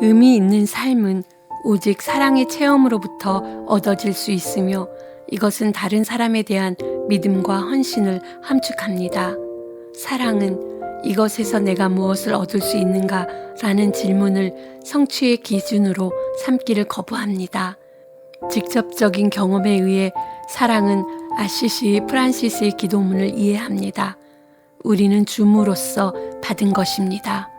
의미 있는 삶은 오직 사랑의 체험으로부터 얻어질 수 있으며 이것은 다른 사람에 대한 믿음과 헌신을 함축합니다. 사랑은 이것에서 내가 무엇을 얻을 수 있는가 라는 질문을 성취의 기준으로 삼기를 거부합니다. 직접적인 경험에 의해 사랑은 아시시 프란시스의 기도문을 이해합니다. 우리는 줌으로써 받은 것입니다.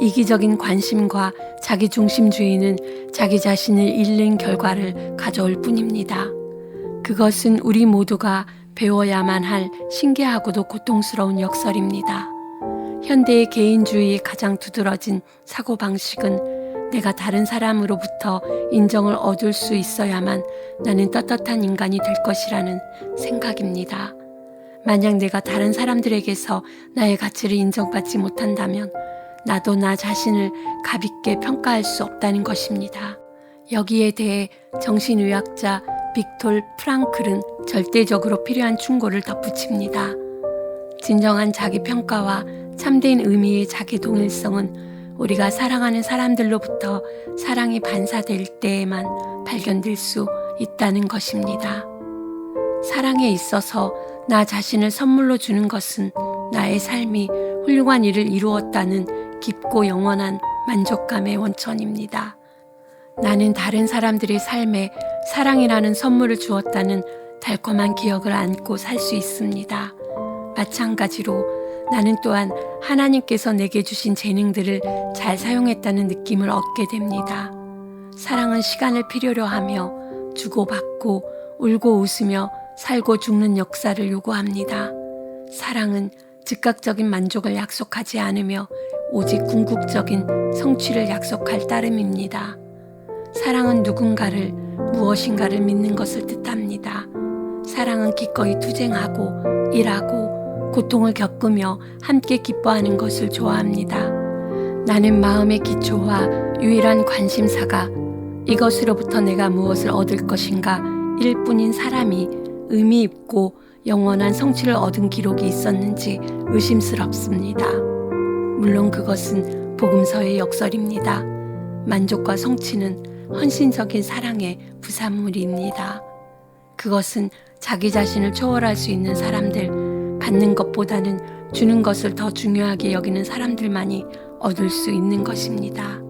이기적인 관심과 자기중심주의는 자기 자신을 잃는 결과를 가져올 뿐입니다. 그것은 우리 모두가 배워야만 할 신기하고도 고통스러운 역설입니다. 현대의 개인주의의 가장 두드러진 사고방식은 내가 다른 사람으로부터 인정을 얻을 수 있어야만 나는 떳떳한 인간이 될 것이라는 생각입니다. 만약 내가 다른 사람들에게서 나의 가치를 인정받지 못한다면 나도 나 자신을 가볍게 평가할 수 없다는 것입니다. 여기에 대해 정신의학자 빅톨 프랑클은 절대적으로 필요한 충고를 덧붙입니다. 진정한 자기 평가와 참된 의미의 자기 동일성은 우리가 사랑하는 사람들로부터 사랑이 반사될 때에만 발견될 수 있다는 것입니다. 사랑에 있어서 나 자신을 선물로 주는 것은 나의 삶이 훌륭한 일을 이루었다는 깊고 영원한 만족감의 원천입니다. 나는 다른 사람들의 삶에 사랑이라는 선물을 주었다는 달콤한 기억을 안고 살 수 있습니다. 마찬가지로 나는 또한 하나님께서 내게 주신 재능들을 잘 사용했다는 느낌을 얻게 됩니다. 사랑은 시간을 필요로 하며 주고받고 울고 웃으며 살고 죽는 역사를 요구합니다. 사랑은 즉각적인 만족을 약속하지 않으며 오직 궁극적인 성취를 약속할 따름입니다. 사랑은 누군가를 무엇인가를 믿는 것을 뜻합니다. 사랑은 기꺼이 투쟁하고 일하고 고통을 겪으며 함께 기뻐하는 것을 좋아합니다. 나는 마음의 기초와 유일한 관심사가 이것으로부터 내가 무엇을 얻을 것인가 일 뿐인 사람이 의미 있고 영원한 성취를 얻은 기록이 있었는지 의심스럽습니다. 물론 그것은 복음서의 역설입니다. 만족과 성취는 헌신적인 사랑의 부산물입니다. 그것은 자기 자신을 초월할 수 있는 사람들, 받는 것보다는 주는 것을 더 중요하게 여기는 사람들만이 얻을 수 있는 것입니다.